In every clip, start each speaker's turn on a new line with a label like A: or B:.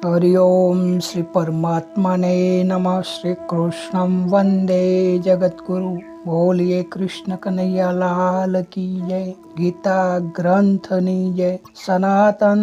A: હરિ ઓમ શ્રી પરમાત્માને નમઃ શ્રી કૃષ્ણમ વંદે જગદગુરુ બોલીએ કૃષ્ણ કનૈયા લાલ કી જય, ગીતા ગ્રંથની જય, સનાતન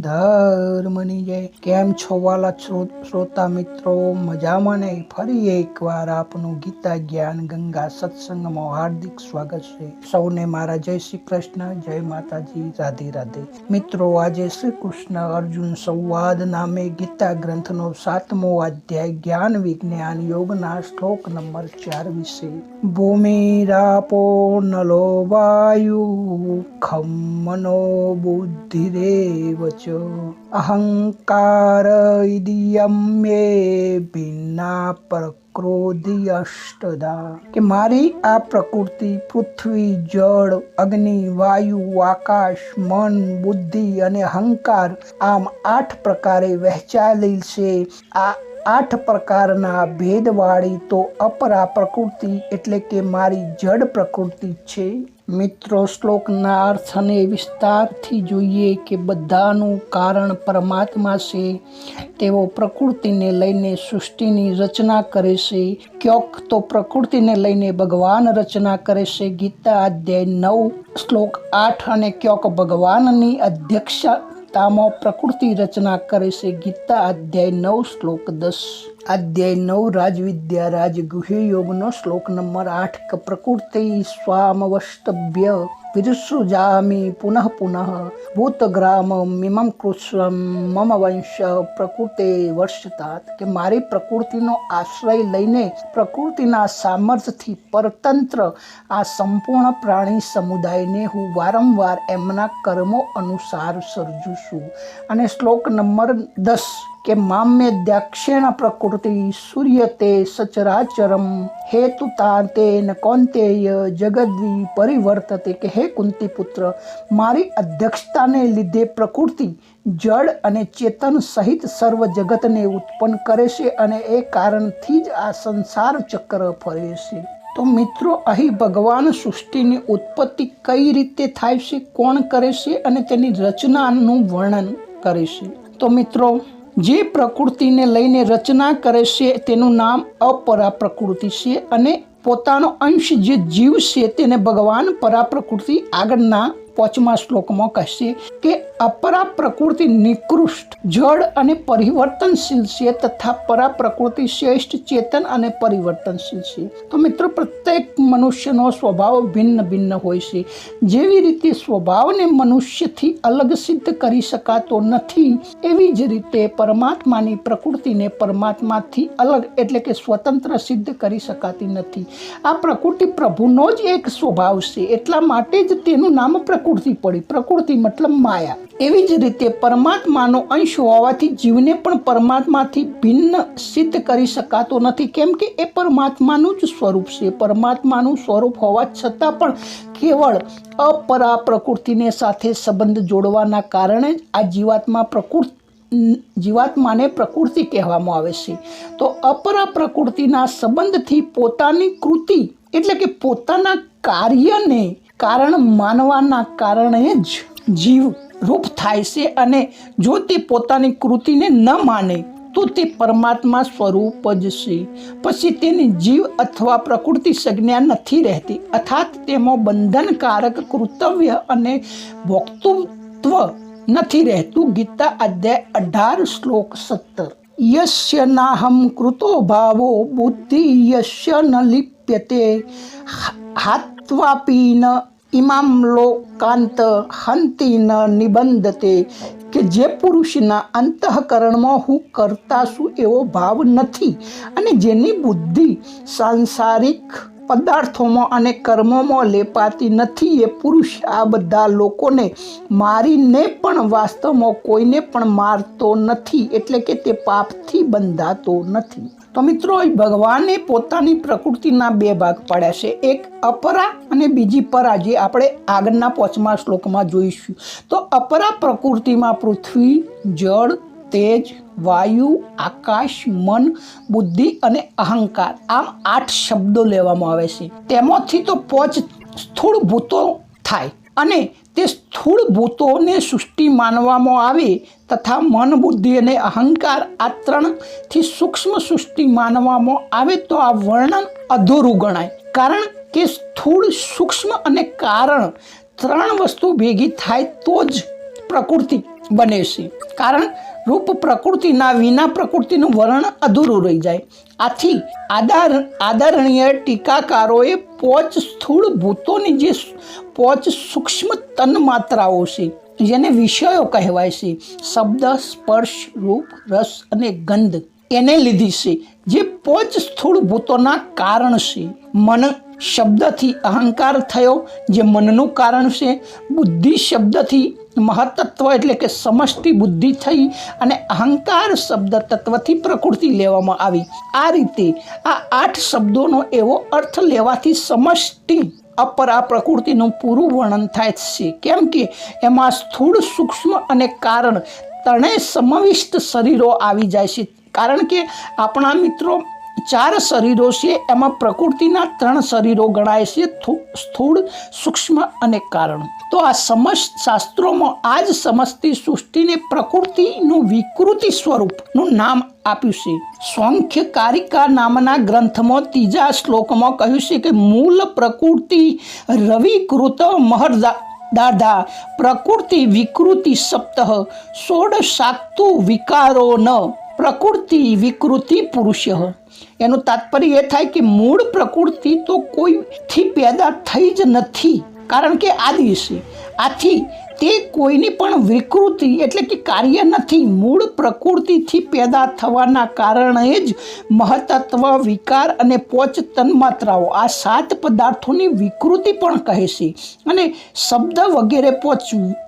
A: ધર્મની જય. કેમ છો વાલા શ્રોતા મિત્રો? મજામાં ને ફરી એકવાર આપનું ગીતા જ્ઞાન ગંગા સત્સંગમાં હાર્દિક સ્વાગત છે. સૌને મારા જય શ્રી કૃષ્ણ, જય માતાજી, રાધે રાધે. મિત્રો, આજે શ્રી કૃષ્ણ અર્જુન સંવાદ નામે ગીતા ગ્રંથનો સાતમો અધ્યાય જ્ઞાન વિજ્ઞાન યોગના શ્લોક નંબર ચાર વિશે ભૂમિરાપો નલો વાયુ ખમ મનો બુદ્ધિરેવ ચ અહંકાર ઇદિયમ મે ભિન્ના પ્રક્રોધી અષ્ટદા કે મારી આ પ્રકૃતિ પૃથ્વી જળ અગ્નિ વાયુ આકાશ મન બુદ્ધિ અને અહંકાર આમ આઠ પ્રકારે વહેંચાયેલી છે આ આઠ પ્રકારના ભેદવાળી તો અપરા પ્રકૃતિ એટલે કે મારી જડ પ્રકૃતિ છે. મિત્રો, શ્લોકના અર્થને વિસ્તારથી જોઈએ કે બધાનું કારણ પરમાત્મા છે. તેઓ પ્રકૃતિને લઈને સૃષ્ટિની રચના કરે છે. ક્યોક તો પ્રકૃતિને લઈને ભગવાન રચના કરે છે. ગીતા અધ્યાય નવ, શ્લોક આઠ અને ક્યોક ભગવાનની અધ્યક્ષતામાં પ્રકૃતિ રચના કરે છે. ગીતા અધ્યાય નવ શ્લોક દસ. અધ્યાય નવ, રાજવિદ્યા રાજગુહ્ય યોગનો શ્લોક નંબર આઠ પ્રકૃતિ સ્વામવસ્તભ્ય વિરુસૃજામી પુનઃ પુનઃ ભૂતગ્રામ મિમમ કૃષ્ણ મમ વંશ પ્રકૃતે વર્ષતાત. કે મારી પ્રકૃતિનો આશ્રય લઈને પ્રકૃતિના સામર્થ્યથી પરતંત્ર આ સંપૂર્ણ પ્રાણી સમુદાયને હું વારંવાર એમના કર્મો અનુસાર સર્જું છું. અને શ્લોક નંબર દસ કે મામ્ય દક્ષિણ પ્રકૃતિ સૂર્યતે સચરાચરમ, હેતુ ન કૌંતેય જગદ્વી પરિવર્તતે કે હે કુંતી પુત્ર મારી અધ્યક્ષતાને લીધે પ્રકૃતિ જળ અને ચેતન સહિત સર્વ જગતને ઉત્પન્ન કરે છે અને એ કારણથી જ આ સંસાર ચક્ર ફરે છે. તો મિત્રો, અહીં ભગવાન સૃષ્ટિની ઉત્પત્તિ કઈ રીતે થાય છે, કોણ કરે છે અને તેની રચનાનું વર્ણન કરે છે? તો મિત્રો જે પ્રકૃતિને લઈને રચના કરે છે, તેનું નામ અપરા પ્રકૃતિ છે અને પોતાનો અંશ જે જીવ છે, તેને ભગવાન પરા પ્રકૃતિ આગળના પાંચમા શ્લોકમાં કહેશે કે અપરા પ્રકૃતિ નિકૃષ્ટ, જળ અને પરિવર્તનશીલ છે તથા પરા પ્રકૃતિ શ્રેષ્ઠ, ચેતન અને પરિવર્તનશીલ છે. તો મિત્રો, પ્રત્યેક મનુષ્યનો સ્વભાવ ભિન્ન ભિન્ન હોય છે. જેવી રીતે સ્વભાવને મનુષ્યથી અલગ સિદ્ધ કરી શકાતો નથી, એવી જ રીતે પરમાત્માની પ્રકૃતિને પરમાત્માથી અલગ એટલે કે સ્વતંત્ર સિદ્ધ કરી શકાતી નથી. આ પ્રકૃતિ પ્રભુનો જ એક સ્વભાવ છે. એટલા માટે જ તેનું નામ પ્રકૃતિ પડી. પ્રકૃતિ મતલબ માયા. એવી જ રીતે પરમાત્માનો અંશ હોવાથી જીવને પણ પરમાત્માથી ભિન્ન સિદ્ધ કરી શકાતો નથી. કેમ કે એ પરમાત્માનું જ સ્વરૂપ છે. પરમાત્માનું સ્વરૂપ હોવા છતાં પણ કેવળ અપરા પ્રકૃતિને સાથે સંબંધ જોડવાના કારણે જ આ જીવાત્મા પ્રકૃતિ, જીવાત્માને પ્રકૃતિ કહેવામાં આવે છે. તો અપરા પ્રકૃતિના સંબંધથી પોતાની કૃતિ એટલે કે પોતાના કાર્યને કારણ માનવાના કારણે જ જીવ રૂપ થાય છે અને જો તે પોતાની કૃતિને ન માને, તો તે પરમાત્મા સ્વરૂપ જ છે. પછી તેની જીવ અથવા પ્રકૃતિ સંજ્ઞા નથી રહેતી. અર્થાત તેમાં બંધનકારક કૃતવ્ય અને ભોક્તૃત્વ નથી રહેતું. ગીતા અધ્યાય અઢાર શ્લોક સત્તર. યશ્ય નાહમ કૃતો ભાવો બુદ્ધિ યશ્ય ન લિપ્યતે. હાત્વાપી ન ઇમામ લોકાંત હંતિન નિબંધતે કે જે પુરુષના અંતઃકરણમાં હું કરતા છું એવો ભાવ નથી અને જેની બુદ્ધિ સાંસારિક પદાર્થોમાં અને કર્મોમાં લેપાતી નથી એ પુરુષ આ બધા લોકોને મારીને પણ વાસ્તવમાં કોઈને પણ મારતો નથી એટલે કે તે પાપથી બંધાતો નથી. તો મિત્રો ભગવાને પોતાની પ્રકૃતિના બે ભાગ પાડ્યા છે. એક અપરા અને બીજી પરા, જે આપણે આગળના પાંચમા શ્લોકમાં જોઈશું. તો અપરા પ્રકૃતિમાં પૃથ્વી, જળ, તેજ, વાયુ, આકાશ, મન, બુદ્ધિ અને અહંકાર. આમ આઠ શબ્દો લેવામાં આવે છે. તેમાંથી તો પોચ સ્થૂળ ભૂતો થાય. અને તે સ્થૂળ ભૂતોને સૃષ્ટિ માનવામાં આવે તથા મન, બુદ્ધિ અને અહંકાર આ ત્રણથી સૂક્ષ્મ સૃષ્ટિ માનવામાં આવે તો આ વર્ણન અધૂરું ગણાય. કારણ કે સ્થૂળ, સૂક્ષ્મ અને કારણ ત્રણ વસ્તુ ભેગી થાય તો જ પ્રકૃતિ બને છે. કારણ રૂપ પ્રકૃતિના વિના પ્રકૃતિનું વર્ણન અધૂરું રહી જાય. આથી આદાર આદરણીય ટીકાકારોએ પોચ સ્થૂળ ભૂતોની જે પોચ સૂક્ષ્મ તન માત્રાઓ છે, જેને વિષયો કહેવાય છે, શબ્દ, સ્પર્શ, રૂપ, રસ અને ગંધ, એને લીધી છે, જે પોચ સ્થૂળ ભૂતોના કારણ છે. મન શબ્દથી અહંકાર થયો, જે મનનું કારણ છે, બુદ્ધિ શબ્દથી મહતત્વ એટલે કે સમષ્ટિ બુદ્ધિ થઈ અને અહંકાર શબ્દ તત્વથી પ્રકૃતિ લેવામાં આવી. આ રીતે આ આઠ શબ્દોનો એવો અર્થ લેવાથી સમષ્ટિ અપરા પ્રકૃતિનું પૂરું વર્ણન થાય છે. કેમ કે એમાં સ્થૂળ સૂક્ષ્મ અને કારણ ત્રણેય સમાવિષ્ટ શરીરો આવી જાય છે. કારણ કે આપણા મિત્રો ચાર શરીરો છે, એમાં પ્રકૃતિના ત્રણ શરીરો ગણાય છે સ્થૂળ, સૂક્ષ્મ અને કારણ. તો આ સમસ્ત શાસ્ત્રોમાં આ જ સમસ્તી સૃષ્ટિને પ્રકૃતિનું વિકૃતિ સ્વરૂપનું નામ આપ્યું છે. સ્વાંખ્ય કારિકા નામના ગ્રંથમાં ત્રીજા શ્લોકમાં કહ્યું છે કે મૂળ પ્રકૃતિ રવિકૃત મહર્દા, દાદા, પ્રકૃતિ વિકૃતિ સપ્ત ષોડશાક્તુ વિકારો ન પ્રકૃતિ વિકૃતિ પુરુષ એનું તાત્પર્ય એ થાય કે મૂળ પ્રકૃતિ તો કોઈથી પેદા થઈ જ નથી. કારણ કે આ દિવસે આથી તે કોઈની પણ વિકૃતિ એટલે કે કાર્ય નથી, મૂળ પ્રકૃતિથી પેદા થવાના કારણે જ મહતત્વ વિકાર અને પોચ તન્માત્રાઓ આ સાત પદાર્થોની વિકૃતિ પણ કહે છે. અને શબ્દ વગેરે પોચ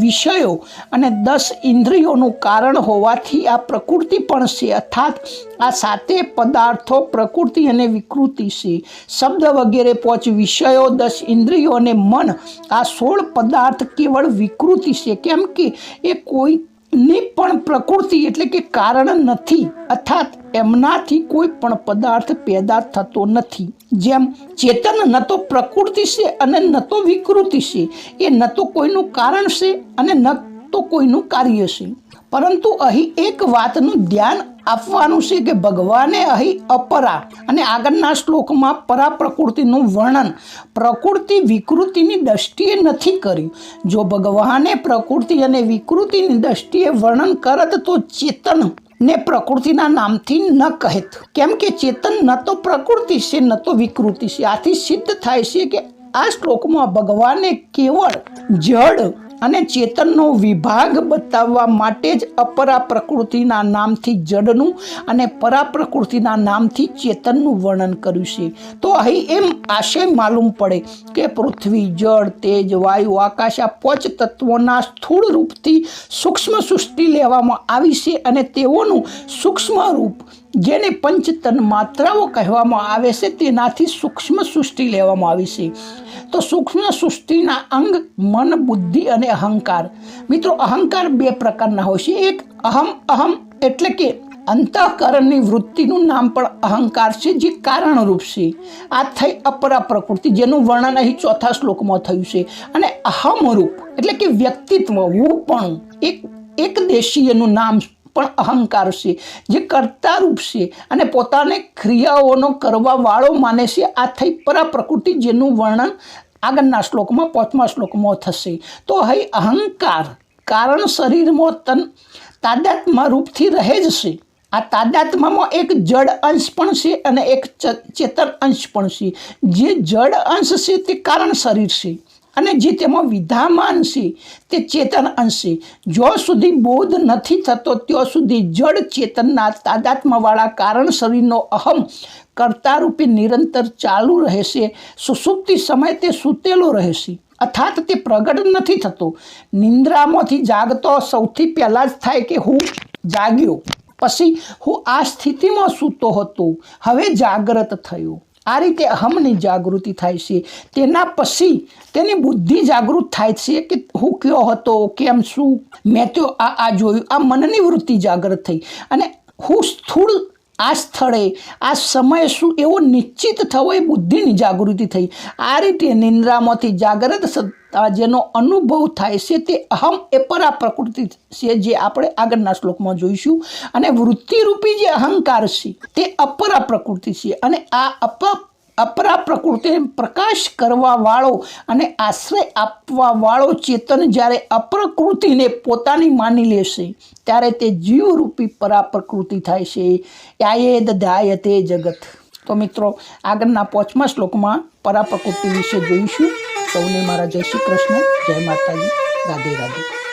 A: વિષયો અને દસ ઇન્દ્રિયોનું કારણ હોવાથી આ પ્રકૃતિ પણ છે. અર્થાત આ સાતે પદાર્થો પ્રકૃતિ અને વિકૃતિ છે. શબ્દ વગેરે પોચ વિષયો, દસ ઇન્દ્રિયો અને મન આ સોળ પદાર્થ કેવળ વિકૃતિ છે. કેમ કે એ કોઈની પણ પ્રકૃતિ એટલે કે કારણ નથી. અર્થાત એમનાથી કોઈ પણ પદાર્થ પેદા થતો નથી. જેમ ચેતન ન તો પ્રકૃતિ છે અને ન તો વિકૃતિ છે. એ ન તો કોઈનું કારણ છે અને ન કોઈનું કાર્ય છે. પરંતુ અહીં એક વાતનું ધ્યાન આપવાનું છે કે ભગવાને અહીં અપરા અને આગળના શ્લોકમાં પરા પ્રકૃતિનું વર્ણન પ્રકૃતિ વિકૃતિની દ્રષ્ટિએ નથી કર્યું. જો ભગવાને પ્રકૃતિ અને વિકૃતિની દ્રષ્ટિએ વર્ણન કરત તો ચેતન ને પ્રકૃતિના નામથી ન કહેત. કેમ કે ચેતન ન તો પ્રકૃતિ છે, ન તો વિકૃતિ છે. આથી સિદ્ધ થાય છે કે આ શ્લોકમાં ભગવાને કેવળ જડ અને ચેતનનો વિભાગ બતાવવા માટે જ અપરા પ્રકૃતિના નામથી જડનું અને પરા પ્રકૃતિના નામથી ચેતનનું વર્ણન કર્યું છે. તો અહીં એમ આશય માલુમ પડે કે પૃથ્વી, જળ, તેજ, વાયુ, આકાશ આ પોચ તત્વોના સ્થૂળ રૂપથી સૂક્ષ્મ સૃષ્ટિ લેવામાં આવી છે અને તેઓનું સૂક્ષ્મ રૂપ જેને પંચતન માત્રાઓ કહેવામાં આવે છે, તેનાથી સૂક્ષ્મ સૃષ્ટિ લેવામાં આવી છે. તો સૂક્ષ્મ સૃષ્ટિના અંગ, મન, બુદ્ધિ અને અહંકાર. મિત્રો, અહંકાર બે પ્રકારના હોય છે. એક અહમ અહમ એટલે કે અંતઃકરણની વૃત્તિનું નામ પણ અહંકાર છે, જે કારણરૂપ છે. આ થઈ અપરા પ્રકૃતિ, જેનું વર્ણન અહીં ચોથા શ્લોકમાં થયું છે. અને અહમરૂપ એટલે કે વ્યક્તિત્વ હું પણ એક એક દેશીયનું નામ પણ અહંકાર છે, જે કર્તારૂપ છે અને પોતાને ક્રિયાઓનો કરવા વાળો માને છે. આ થઈ પરા પ્રકૃતિ જેનું વર્ણન આગળના શ્લોકમાં, પાંચમા શ્લોકમાં થશે. તો હૈ અહંકાર, કારણ શરીરમાં તન તાદાત્મા રૂપથી રહે જ છે. આ તાદાત્મામાં એક જડ અંશ પણ છે અને એક ચેતન અંશ પણ છે. જે જડ અંશ છે તે કારણ શરીર છે. અને જે તેમાં વિધામાન છે, તે ચેતન અંશે. જો સુધી બોધ નથી થતો, ત્યાં સુધી જડ ચેતનના તાદાત્મવાળા કારણ શરીરનો અહમ કર્તા રૂપે નિરંતર ચાલુ રહેશે. સુસુપ્તિ સમય તે સૂતેલો રહેશે. અર્થાત તે પ્રગટ નથી થતો. નિંદ્રામાંથી જાગતો સૌથી પહેલાં જ થાય કે હું જાગ્યો. પછી હું આ સ્થિતિમાં સૂતો હતો. હવે જાગ્રત થયો. આ રીતે અહમની જાગૃતિ થાય છે. તેના પછી તેની બુદ્ધિ જાગૃત થાય છે કે હું કયો હતો, કેમ શું? મેં તો આ આ જોયું. આ મનની વૃત્તિ જાગૃત થઈ. અને હું સ્થૂળ આ સ્થળે, આ સમય શું એવો નિશ્ચિત થવો એ બુદ્ધિની જાગૃતિ થઈ. આ રીતે નિંદ્રામાંથી જાગ્રત સત્તા જેનો અનુભવ થાય છે તે અહમ એ આ પ્રકૃતિ છે જે આપણે આગળના શ્લોકમાં જોઈશું. અને વૃત્તિરૂપી જે અહંકાર છે તે અપરા પ્રકૃતિ છે. અને આ અપ અપરા પ્રકૃતિને પ્રકાશ કરવાવાળો અને આશ્રય આપવાવાળો ચેતન જ્યારે અપ્રકૃતિને પોતાની માની લેશે, ત્યારે તે જીવરૂપી પરા પ્રકૃતિ થાય છે. યાયેદ ધ્યાયતે જગત. તો મિત્રો, આગળના પાંચમા શ્લોકમાં પરા પ્રકૃતિ વિશે જોઈશું. સૌને મારા જય શ્રી કૃષ્ણ. જય માતાજી. રાધે રાધે.